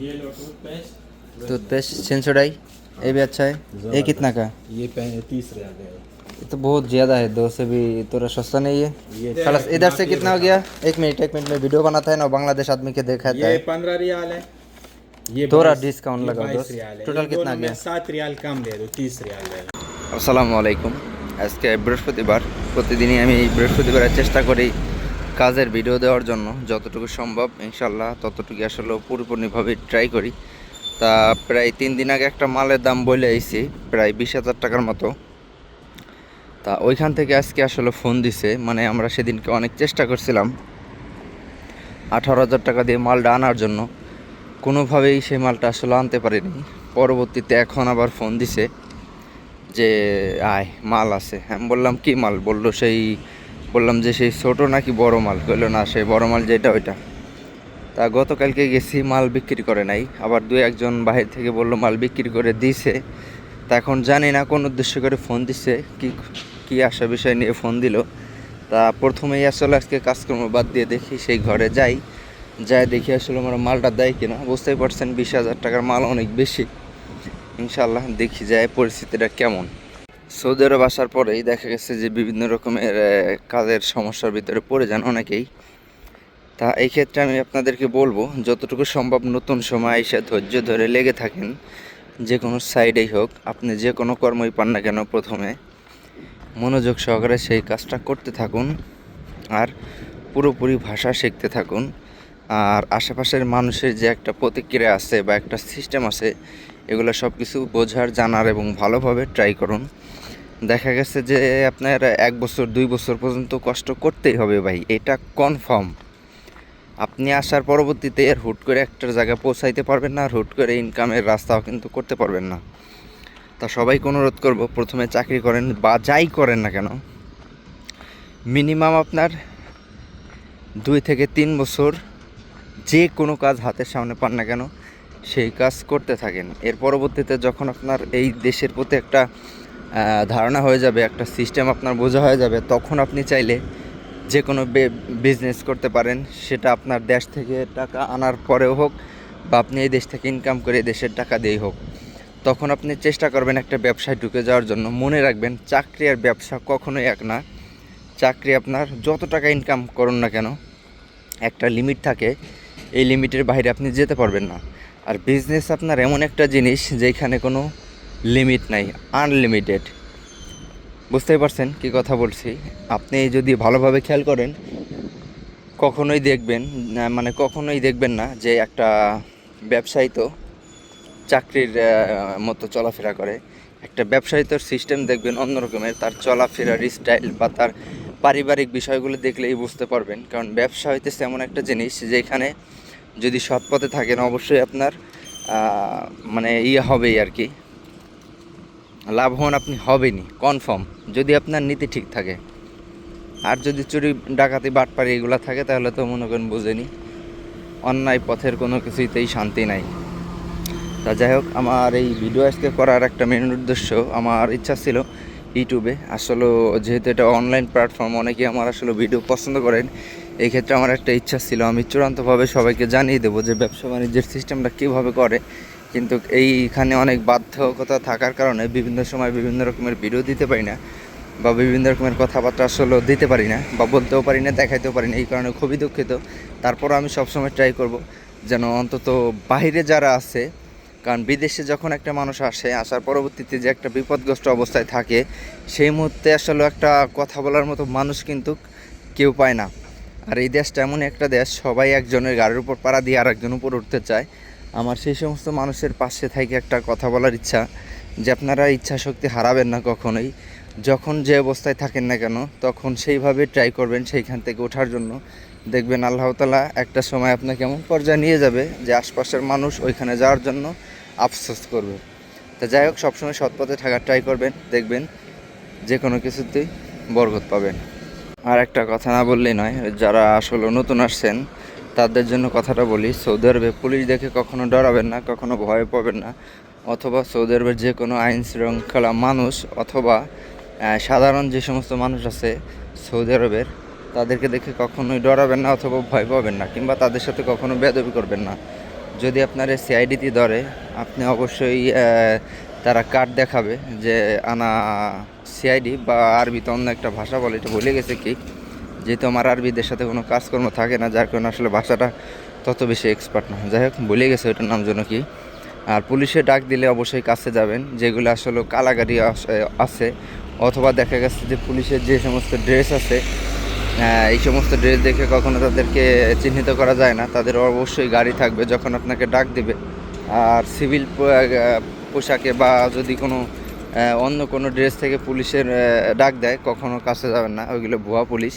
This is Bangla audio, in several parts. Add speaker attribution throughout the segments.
Speaker 1: ये लो टूथपेस्ट
Speaker 2: टूथपेस्ट सेंसोडाई ये भी अच्छा है ये कितना का
Speaker 1: ये पैंतीस रियाल है
Speaker 2: ये तो बहुत ज़्यादा है दो से भी थोड़ा सस्ता नहीं है
Speaker 1: ये
Speaker 2: खलास इधर से कितना हो गया एक मिनट एक मिनट में वीडियो बनाता है ना बांग्लादेश आदमी के देखाता
Speaker 1: ये
Speaker 2: है
Speaker 1: पंद्रह रियाल है ये
Speaker 2: थोड़ा
Speaker 1: बाईस-
Speaker 2: डिस्काउंट
Speaker 1: ये
Speaker 2: लगा
Speaker 1: बाईस
Speaker 2: दोस्त।
Speaker 1: रियाल है
Speaker 2: टोटल
Speaker 1: ये
Speaker 2: कितना
Speaker 1: दोनों में
Speaker 2: गया?
Speaker 1: सात रियाल कम दे दो तीस रियाल दे दो
Speaker 2: আসসালামু আলাইকুম আজকে বৃহস্পতিবার প্রতিদিনই আমি বৃহস্পতিবারে চেষ্টা করি কাজের ভিডিও দেওয়ার জন্য যতটুকু সম্ভব ইনশাল্লাহ ততটুকু আসলে পরিপূর্ণভাবে ট্রাই করি। তা প্রায় তিন দিন আগে একটা মালের দাম বলে আইছি, প্রায় বিশ হাজার টাকার মতো। তা ওইখান থেকে আজকে আসলে ফোন দিছে মানে আমরা সেদিনকে অনেক চেষ্টা করছিলাম আঠারো হাজার টাকা দিয়ে মালটা আনার জন্য। কোনোভাবেই সেই মালটা আসলে আনতে পারিনি। পরবর্তীতে এখন আবার ফোন দিছে যে, আয়, মাল আছে। আমি বললাম, কি মাল? বলল, সেই বললাম যে সেই ছোটো নাকি বড় মাল। কইলো, না, সেই বড় মাল যেটা ওইটা। তা গতকালকে গেছি, মাল বিক্রি করে নাই। আবার দু একজন বাহির থেকে বলল, মাল বিক্রি করে দিছে। তা এখন জানি না কোন উদ্দেশ্য করে ফোন দিছে, কি কি আসা বিষয় নিয়ে ফোন দিল। তা প্রথমেই আসলে আজকে কাজকর্ম বাদ দিয়ে দেখি, সেই ঘরে যাই। যাই দেখি আসলে আমার মালটা দেয় কিনা। বুঝতেই পারছেন, বিশ হাজার টাকার মাল অনেক বেশি। ইনশাল্লাহ দেখি যায় পরিস্থিতিটা কেমন। সৌদি আরব আসার পরেই দেখা গেছে যে বিভিন্ন রকমের কাজের সমস্যার ভিতরে পড়ে যান অনেকেই। তা এই ক্ষেত্রে আমি আপনাদেরকে বলব, যতটুকু সম্ভব নতুন সময় এসে ধৈর্য ধরে লেগে থাকেন। যে কোনো সাইডেই হোক, আপনি যে কোনো কর্মই পান না কেন প্রথমে। মনোযোগ সহকারে সেই কাজটা করতে থাকুন আর পুরোপুরি ভাষা শিখতে থাকুন। আর আশেপাশের মানুষের যে একটা প্রতিক্রিয়া আছে বা একটা সিস্টেম আছে এগুলো সব কিছু বোঝার, জানার এবং ভালোভাবে ট্রাই করুন। দেখা গেছে যে আপনার এক বছর, দুই বছর পর্যন্ত কষ্ট করতেই হবে ভাই, এটা কনফার্ম আপনি আসার পরবর্তীতে এর হুট করে একটা জায়গায় পৌঁছাইতে পারবেন না, আর হুট করে ইনকামের রাস্তাও কিন্তু করতে পারবেন না। তা সবাইকে অনুরোধ করব, প্রথমে চাকরি করেন বা যাই করেন না কেন মিনিমাম আপনার দুই থেকে তিন বছর যে কোনো কাজ হাতের সামনে পান না কেন সেই কাজ করতে থাকেন। এর পরবর্তীতে যখন আপনার এই দেশের প্রতি একটা ধারণা হয়ে যাবে, একটা সিস্টেম আপনার বোঝা হয়ে যাবে, তখন আপনি চাইলে যে কোনো বিজনেস করতে পারেন। সেটা আপনার দেশ থেকে টাকা আনার পরেও হোক বা আপনি এই দেশ থেকে ইনকাম করে দেশের টাকা দিয়েই হোক। তখন আপনি চেষ্টা করবেন একটা ব্যবসায় ঢুকে যাওয়ার জন্য। মনে রাখবেন, চাকরি আর ব্যবসা কখনোই এক না। চাকরি আপনার যত টাকা ইনকাম করুন না কেন, একটা লিমিট থাকে। এই লিমিটের বাইরে আপনি যেতে পারবেন না। আর বিজনেস আপনার এমন একটা জিনিস যেখানে কোনো লিমিট নাই আনলিমিটেড বুঝতেই পারছেন কি কথা বলছি? আপনি যদি ভালোভাবে খেয়াল করেন, কখনোই দেখবেন মানে কখনোই দেখবেন না যে একটা ব্যবসায়ী তো চাকরির মতো চলাফেরা করে। একটা ব্যবসায়ী তোর সিস্টেম দেখবেন অন্য রকমের তার চলাফেরার স্টাইল বা তার পারিবারিক বিষয়গুলো দেখলেই বুঝতে পারবেন। কারণ ব্যবসা হইতেছে এমন একটা জিনিস যেখানে যদি সৎ পথে থাকেন, অবশ্যই আপনার মানে ইয়ে হবেই আর কি। লাভবান আপনি হবেনই কনফার্ম যদি আপনার নীতি ঠিক থাকে। আর যদি চুরি, ডাকাতি বাটপারি এগুলো থাকে, তাহলে তো মনে করেন বুঝেনি। অন্যায় পথের কোনো কিছুতেই শান্তি নাই। তা যাই হোক, আমার এই ভিডিও আজকে করার একটা মেন উদ্দেশ্য, আমার ইচ্ছা ছিল ইউটিউবে আসলে যেহেতু এটা অনলাইন প্ল্যাটফর্ম অনেকে আমার আসলে ভিডিও পছন্দ করেন। এই ক্ষেত্রে আমার একটা ইচ্ছা ছিল, আমি চূড়ান্তভাবে সবাইকে জানিয়ে দেবো যে ব্যবসা বাণিজ্যের সিস্টেমটা কীভাবে করে। কিন্তু এইখানে অনেক বাধ্যকতা থাকার কারণে বিভিন্ন সময় বিভিন্ন রকমের ভিডিও দিতে পারি না বা বিভিন্ন রকমের কথাবার্তা আসলে দিতে পারি না বা বলতেও পারি না, দেখাইতেও পারি না, এই কারণে খুবই দুঃখিত। তারপর আমি সবসময় ট্রাই করব যেন অন্তত বাইরে যারা আছে, কারণ বিদেশে যখন একটা মানুষ আসে, আসার পরবর্তীতে যে একটা বিপদগ্রস্ত অবস্থায় থাকে, সেই মুহূর্তে আসলে একটা কথা বলার মতো মানুষ কিন্তু কেউ পায় না। আর এই দেশটা এমন একটা দেশ, সবাই একজনের গাড়ির উপর পাড়া দিয়ে আর একজন উপর উঠতে চায়। আমার সেই সমস্ত মানুষের পাশে থেকে একটা কথা বলার ইচ্ছা, যে আপনারা ইচ্ছা শক্তি হারাবেন না কখনোই। যখন যে অবস্থায় থাকেন না কেন, তখন সেইভাবে ট্রাই করবেন সেইখান থেকে ওঠার জন্য। দেখবেন আল্লাহ তালা একটা সময় আপনাকে এমন পর্যায়ে নিয়ে যাবে, যে আশপাশের মানুষ ওইখানে যাওয়ার জন্য আফসোস করবে। তা যাই হোক, সবসময় সৎ পথে থাকার ট্রাই করবেন, দেখবেন যে কোনো কিছুতেই বরকত পাবেন। আর একটা কথা না বললেই নয়, যারা আসলে নতুন আসছেন, তাদের জন্য কথাটা বলি, সৌদি আরবে পুলিশ দেখে কখনো ডরাবেন না, কখনো ভয় পাবেন না, অথবা সৌদি আরবের যে কোনো আইন শৃঙ্খলা মানুষ অথবা সাধারণ যে সমস্ত মানুষ আছে সৌদি আরবের, তাদেরকে দেখে কখনোই ডরাবেন না অথবা ভয় পাবেন না, কিংবা তাদের সাথে কখনো বেদবি করবেন না। যদি আপনার সিআইডিতে ধরে, আপনি অবশ্যই তারা কার্ড দেখাবে যে আনা সিআইডি বা আরবিতে অন্য একটা ভাষা বলে, এটা বলে গেছে কি? যেহেতু আমার আরবিদের সাথে কোনো কাজকর্ম থাকে না, যার কারণে আসলে ভাষাটা তত বেশি এক্সপার্ট না। যাই হোক বলে গেছে ওইটার নাম জন্য কি? আর পুলিশে ডাক দিলে অবশ্যই কাছে যাবেন, যেগুলো আসলে কালাগাড়ি আছে। অথবা দেখা গেছে যে পুলিশের যে সমস্ত ড্রেস আছে এই সমস্ত ড্রেস দেখে কখনো তাদেরকে চিহ্নিত করা যায় না। তাদের অবশ্যই গাড়ি থাকবে যখন আপনাকে ডাক দিবে। আর সিভিল পোশাকে বা যদি কোনো অন্য কোনো ড্রেস থেকে পুলিশের ডাক দেয় কখনো কাছে যাবেন না। ওইগুলো ভুয়া পুলিশ।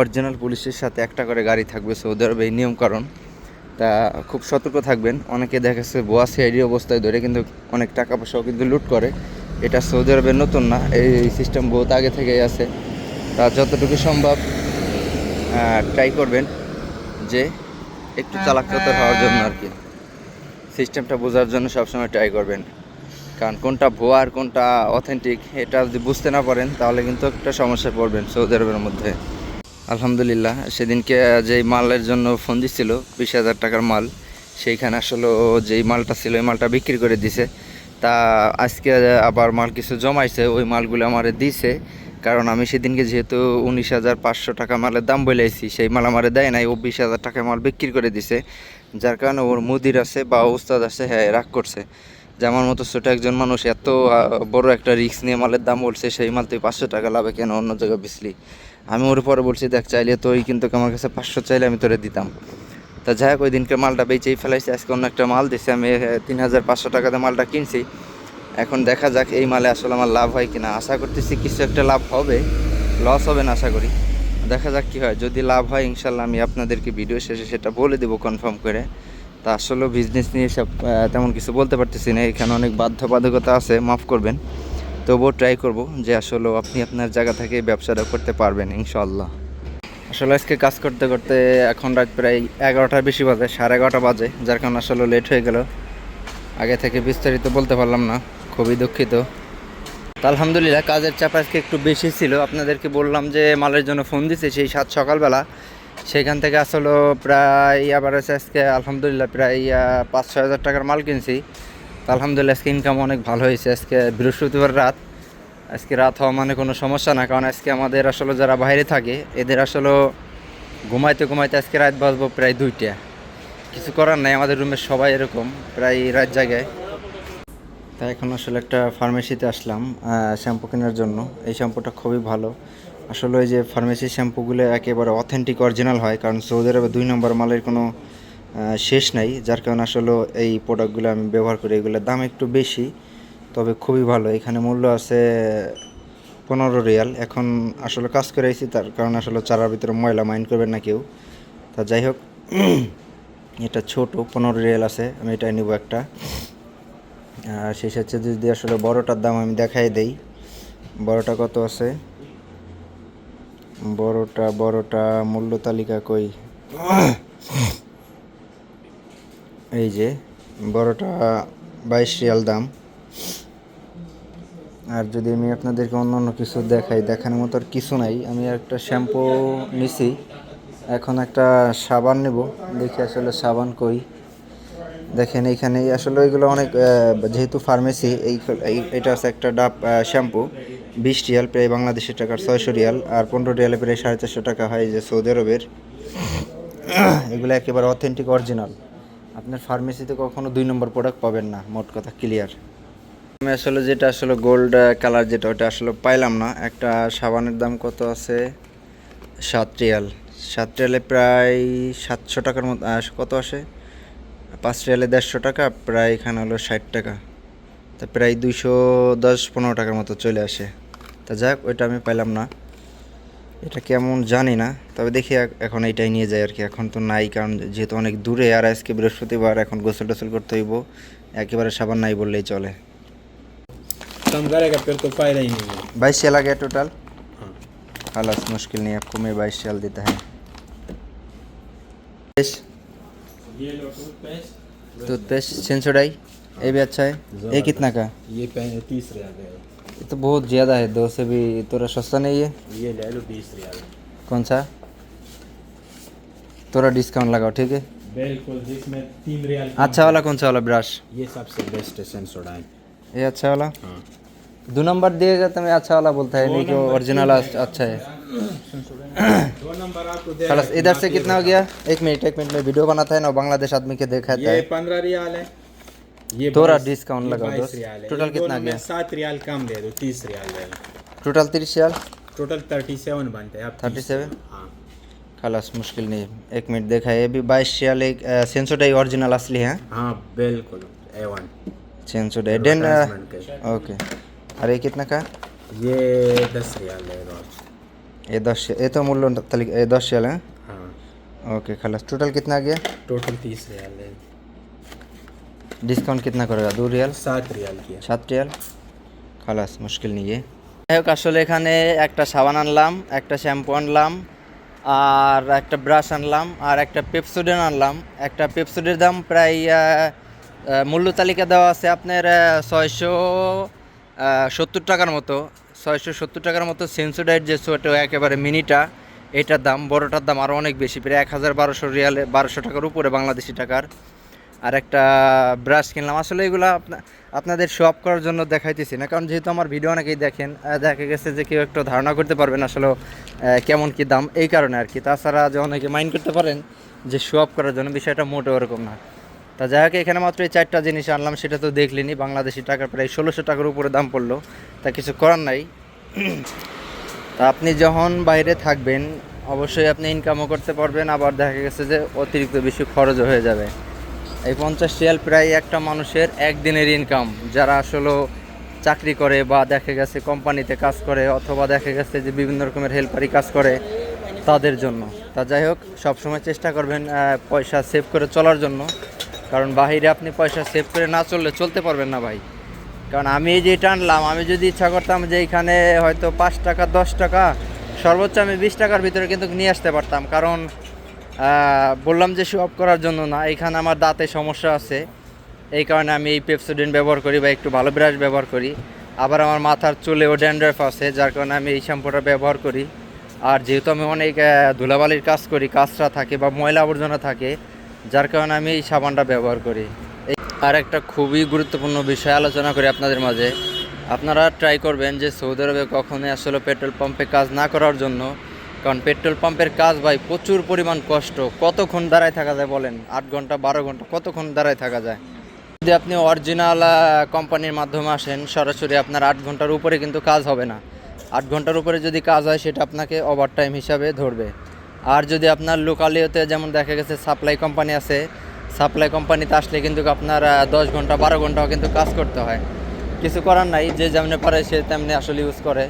Speaker 2: অরিজিনাল পুলিশের সাথে একটা করে গাড়ি থাকবে সৌদি আরবে এই নিয়মকানুন। তা খুব সতর্ক থাকবেন। অনেকে দেখা যাচ্ছে ভুয়া সিআইডি অবস্থায় ধরে কিন্তু অনেক টাকা পয়সাও কিন্তু লুট করে। এটা সৌদি আরবের নতুন না এই সিস্টেম বহুত আগে থেকেই আছে। তা যতটুকু সম্ভব ট্রাই করবেন যে একটু চালাক চতর হওয়ার জন্য আর কি। সিস্টেমটা বোঝার জন্য সবসময় ট্রাই করবেন। কারণ কোনটা ভুয়া আর কোনটা অথেন্টিক এটা যদি বুঝতে না পারেন, তাহলে কিন্তু একটা সমস্যায় পড়বেন সৌদি আরবের মধ্যে। আলহামদুলিল্লাহ, সেদিনকে যেই মালের জন্য ফোন দিছিল, বিশ হাজার টাকার মাল, সেইখানে আসলে যেই মালটা ছিল ওই মালটা বিক্রি করে দিছে। তা আজকে আবার মাল কিছু জমাইছে, ওই মালগুলো আমারে দিছে। কারণ আমি সেদিনকে যেহেতু উনিশ হাজার পাঁচশো টাকা মালের দাম বলেছি সেই মাল আমারে দেয় নাই, ও বিশ হাজার টাকা মাল বিক্রি করে দিছে। যার কারণে ওর মুদির আছে বা ওস্তাদ আছে হ্যাঁ রাগ করছে। যে আমার মতো ছোট একজন মানুষ এত বড় একটা রিস্ক নিয়ে মালের দাম বলছে, সেই মাল তুই পাঁচশো টাকা লাভে কেন অন্য জায়গায় বেচলি? আমি ওর পরে বলছি, দেখ, চাইলে তুই কিন্তু আমার কাছে পাঁচশো চাইলে আমি তোরে দিতাম। তা যাই হোক ওই দিনকে মালটা বেচেই ফেলাইছি, আজকে অন্য একটা মাল দিছে, আমি তিন হাজার পাঁচশো টাকাতে মালটা কিনছি। এখন দেখা যাক এই মালে আসলে আমার লাভ হয় কিনা। আশা করতেছি কিছু একটা লাভ হবে লস হবে না, আশা করি। দেখা যাক কি হয়। যদি লাভ হয়, ইনশাল্লাহ আমি আপনাদেরকে ভিডিও শেষে সেটা বলে দেবো কনফার্ম করে। তা আসলে বিজনেস নিয়ে সব তেমন কিছু বলতে পারতেছি না। এখানে অনেক বাধ্যবাধকতা আছে, মাফ করবেন। তবুও ট্রাই করব যে আসলে আপনি আপনার জায়গা থেকে ব্যবসাটা করতে পারবেন ইনশাল্লাহ আসলে আজকে কাজ করতে করতে এখন রাত প্রায় এগারোটার বেশি বাজে, সাড়ে এগারোটা বাজে, যার কারণে আসলে লেট হয়ে গেল। আগে থেকে বিস্তারিত বলতে পারলাম না, খুবই দুঃখিত। আলহামদুলিল্লাহ, কাজের চাপ আজকে একটু বেশি ছিল। আপনাদেরকে বললাম যে মালের জন্য ফোন দিছে, সেই সাত সকালবেলা। সেখান থেকে আসলে প্রায়, আবার হচ্ছে আজকে আলহামদুলিল্লাহ প্রায় পাঁচ ছয় হাজার টাকার মাল কিনছি। তা আলহামদুলিল্লাহ আজকে ইনকাম অনেক ভালো হয়েছে। আজকে বৃহস্পতিবার রাত। আজকে রাত হওয়া মানে কোনো সমস্যা না, কারণ আজকে আমাদের আসলে যারা বাইরে থাকে, এদের আসলে ঘুমাইতে ঘুমাইতে আজকে রাত বাজবো প্রায় দুইটা। কিছু করার নাই, আমাদের রুমের সবাই এরকম, প্রায় রাত জায়গায় তাই এখন আসলে একটা ফার্মেসিতে আসলাম শ্যাম্পু কেনার জন্য। এই শ্যাম্পুটা খুবই ভালো। আসলে ওই যে ফার্মেসি শ্যাম্পুগুলো একেবারে অথেন্টিক অরিজিনাল হয়, কারণ সৌদি আরবে দুই নম্বর মালের কোনো শেষ নাই, যার কারণে আসলে এই প্রোডাক্টগুলো আমি ব্যবহার করি, এগুলোর দাম একটু বেশি, তবে খুবই ভালো। এখানে মূল্য আছে পনেরো রিয়াল। এখন আসলে কাজ করে আইছি, তার কারণ আসলে চারার ভিতরে ময়লা মাইন্ড করবেন না কেউ। তা যাই হোক, এটা ছোট, পনেরো রিয়াল আছে, আমি এটা নিব একটা। আর শেষ হচ্ছে যদি আসলে বড়টার দাম আমি দেখাই দেই, বড়টা কত আছে? বড়টা বড়টা মূল্য তালিকা কই? এই যে, বড়টা বাইশ রিয়াল দাম। আর যদি আমি আপনাদেরকে অন্য অন্য কিছু দেখাই, দেখানোর মতো আর কিছু নাই। আমি একটা শ্যাম্পু নিছি। এখন একটা সাবান নেব। দেখি আসলে সাবান কই। দেখেন এইখানে আসলে ওইগুলো অনেক যেহেতু ফার্মেসি এই এটা আছে একটা ডাব শ্যাম্পু। বিশ রিয়াল প্রায় বাংলাদেশের টাকার ছয়শো রিয়াল, আর পনেরো রিয়ালে প্রায় সাড়ে চারশো টাকা হয় যে সৌদি আরবের। এগুলো একেবারে অথেন্টিক অরিজিনাল আপনার ফার্মেসিতে কখনো দুই নম্বর প্রোডাক্ট পাবেন না, মোট কথা ক্লিয়ার আমি আসলে যেটা আসলে গোল্ড কালার যেটা, ওটা আসলে পাইলাম না। একটা সাবানের দাম কত আছে? সাত রিয়াল। সাত রিয়ালে প্রায় সাতশো টাকার মতো কত আসে? পাঁচ রিয়ালে দেড়শো টাকা, প্রায় এখানে হলো ষাট টাকা। তা প্রায় দুইশো দশ পনেরো টাকার মতো চলে আসে। তা যাক ওইটা আমি পাইলাম না এটা কেমন জানি না তবে দেখি এখ- এখন এইটাই নিয়ে যাই আর কি এখন তো নাই কারণ যেহেতু অনেক দূরে আর আজকে বৃহস্পতিবার এখন গোসল টোসল করতে হইব একেবারে সাবান নাই বললেই চলে
Speaker 1: कम करेगा फिर तो फायदा ही नहीं है
Speaker 2: बाईस सेल आ गया टोटल
Speaker 1: हाँ
Speaker 2: खलास मुश्किल नहीं आपको मैं बाईस सेल देता है
Speaker 1: ये लो टूथपेस्ट
Speaker 2: टूथपेस्ट सेंसोडाई ये भी अच्छा है ये कितना का
Speaker 1: ये पहले तीस रियाल है
Speaker 2: ये तो बहुत ज़्यादा है दो से भी थोड़ा सस्ता नहीं है?
Speaker 1: ये ले लो बीस रियाल।
Speaker 2: कौन सा? थोड़ा डिस्काउंट लगाओ ठीक है?
Speaker 1: बिल्कुल जिसमें तीन रियाल
Speaker 2: अच्छा वाला कौन सा वाला ब्रश
Speaker 1: ये सबसे बेस्ट है सेंसोडाइन
Speaker 2: ये अच्छा वाला?
Speaker 1: हाँ।
Speaker 2: दो नंबर दिएगा तो मैं अच्छा वाला बोलता है नहीं कि ओरिजिनल अच्छा है।
Speaker 1: दो नंबर आपको
Speaker 2: इधर से कितना हो गया? एक मिनट एक मिनट में वीडियो बनाता है ना बांग्लादेश आदमी के दिखाता
Speaker 1: ये
Speaker 2: है
Speaker 1: पंद्रह रियाल है। ये
Speaker 2: थोड़ा डिस्काउंट लगा
Speaker 1: है।
Speaker 2: टोटल कितना गया?
Speaker 1: सात रियाल कम दे दो तीस रियाल दे दो।
Speaker 2: टोटल तीस रियाल?
Speaker 1: टोटल थर्टी सेवन बनते हैं अब
Speaker 2: 37?
Speaker 1: हाँ।
Speaker 2: खलास मुश्किल नहीं। एक मिनट देखा ये भी बाईस रियाल एक सेंसोडाई ओरिजिनल असली है?
Speaker 1: हाँ बिल्कुल ए वन
Speaker 2: सेंसोडाई डेन ओके। अरे कितना का?
Speaker 1: ये दस रियाल है रोज।
Speaker 2: ये दस ये तो मूल्य ये दस रियाल है?
Speaker 1: हाँ।
Speaker 2: ओके खलास टोटल कितना आ गया?
Speaker 1: टोटल तीस रियाल है
Speaker 2: ডিসকাউন্ট কিতনা করেগা দু রিয়াল
Speaker 1: सात रियाल की है
Speaker 2: সাত রিয়াল খালাস মুশকিল নিয়ে যাই হোক আসলে এখানে একটা সাবান আনলাম একটা শ্যাম্পু আনলাম আর একটা ব্রাশ আনলাম আর একটা পেপসোডেন আনলাম একটা পেপসোডের দাম প্রায় আহ, আহ, মূল্য তালিকা দেওয়া আছে আপনার ছয়শো সত্তর টাকার মতো ছয়শো সত্তর টাকার মতো সেন্সোডাইট যে সোয়েটো একেবারে মিনিটা এটার দাম বড়টার দাম আরও অনেক বেশি প্রায় এক হাজার বারোশো রিয়ালে বারোশো টাকার উপরে বাংলাদেশি টাকার আর একটা ব্রাশ কিনলাম। আসলে এগুলো আপনা- আপনাদের শো আপ করার জন্য দেখাইতেছি না, কারণ যেহেতু আমার ভিডিও অনেকেই দেখেন দেখা গেছে যে কেউ একটু ধারণা করতে পারবেন আসলে কেমন কি দাম, এই কারণে আর কি। তাছাড়া যে অনেকে মাইন্ড করতে পারেন যে শো আপ করার জন্য, বিষয়টা মোটেও ওরকম না। তা যাই হোক, এখানে মাত্র এই চারটা জিনিস আনলাম, সেটা তো দেখলেনি, বাংলাদেশি টাকার প্রায় ষোলোশো টাকার উপরে দাম পড়ল, তা কিছু করার নাই। তা আপনি যখন বাইরে থাকবেন, অবশ্যই আপনি ইনকামও করতে পারবেন, আবার দেখা গেছে যে অতিরিক্ত বেশি খরচও হয়ে যাবে। এই পঞ্চাশ রিয়াল প্রায় একটা মানুষের একদিনের ইনকাম যারা আসলে চাকরি করে বা দেখা গেছে কোম্পানিতে কাজ করে অথবা দেখা গেছে যে বিভিন্ন রকমের হেল্পারি কাজ করে, তাদের জন্য। তা যাই হোক, সবসময় চেষ্টা করবেন পয়সা সেভ করে চলার জন্য। কারণ বাহিরে আপনি পয়সা সেভ করে না চললে চলতে পারবেন না ভাই। কারণ আমি যে টানলাম আমি যদি ইচ্ছা করতাম যে এখানে হয়তো পাঁচ টাকা, দশ টাকা, সর্বোচ্চ আমি বিশ টাকার ভিতরে কিন্তু নিয়ে আসতে পারতাম। কারণ বললাম যে শো করার জন্য না, এখানে আমার দাঁতে সমস্যা আছে। এই কারণে আমি এই পেপসোডেন্ট ব্যবহার করি বা একটু ভালো ব্রাশ ব্যবহার করি। আবার আমার মাথার চুলেও ড্যান্ড্রফ আছে, যার কারণে আমি এই শ্যাম্পুটা ব্যবহার করি। আর যেহেতু আমি অনেক ধুলাবালির কাজ করি কাজটা থাকে বা ময়লা আবর্জনা থাকে, যার কারণে আমি এই সাবানটা ব্যবহার করি। আর একটা খুবই গুরুত্বপূর্ণ বিষয় আলোচনা করি আপনাদের মাঝে। আপনারা ট্রাই করবেন যে সৌদি আরবে কখনোই আসলে পেট্রোল পাম্পে কাজ না করার জন্য কারণ পেট্রোল পাম্পের কাজ ভাই প্রচুর পরিমাণ কষ্ট। কতক্ষণ দাঁড়ায় থাকা যায় বলেন? আট ঘণ্টা, বারো ঘণ্টা, কতক্ষণ দাঁড়ায় থাকা যায়? যদি আপনি অরিজিনাল কোম্পানির মাধ্যমে আসেন, সরাসরি আপনার আট ঘণ্টার উপরে কিন্তু কাজ হবে না। আট ঘণ্টার উপরে যদি কাজ হয়, সেটা আপনাকে ওভার টাইম হিসাবে ধরবে। আর যদি আপনার লোকালিওতে যেমন দেখা গেছে সাপ্লাই কোম্পানি আছে সাপ্লাই কোম্পানিতে আসলে কিন্তু আপনার দশ ঘণ্টা, বারো ঘন্টাও কিন্তু কাজ করতে হয়। কিছু করার নাই, যে যেমনি পারে সে তেমনি আসলে ইউজ করে।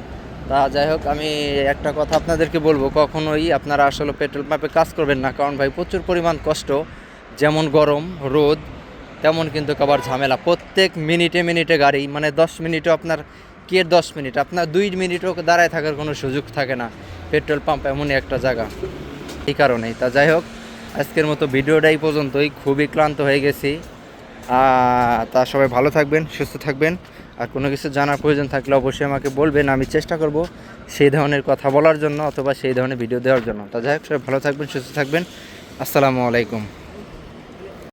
Speaker 2: তা যাই হোক, আমি একটা কথা আপনাদেরকে বলব, কখনোই আপনারা আসলে পেট্রোল পাম্পে কাজ করবেন না, কারণ ভাই প্রচুর পরিমাণ কষ্ট, যেমন গরম, রোদ, তেমন কিন্তু আবার ঝামেলা। প্রত্যেক মিনিটে মিনিটে গাড়ি মানে দশ মিনিটও আপনার, কে দশ মিনিট? আপনার দুই মিনিটও দাঁড়ায় থাকার কোনো সুযোগ থাকে না, পেট্রোল পাম্প এমনই একটা জায়গা। এই কারণেই। তা যাই হোক, আজকের মতো ভিডিওটা এই পর্যন্তই। খুবই ক্লান্ত হয়ে গেছি। তা সবাই ভালো থাকবেন, সুস্থ থাকবেন। আর কোনো কিছু জানার প্রয়োজন থাকলে অবশ্যই আমাকে বলবেন। আমি চেষ্টা করব সেই ধরনের কথা বলার জন্য অথবা সেই ধরনের ভিডিও দেওয়ার জন্য। তা যাই হোক, সবাই ভালো থাকবেন, সুস্থ থাকবেন। আসসালামু আলাইকুম।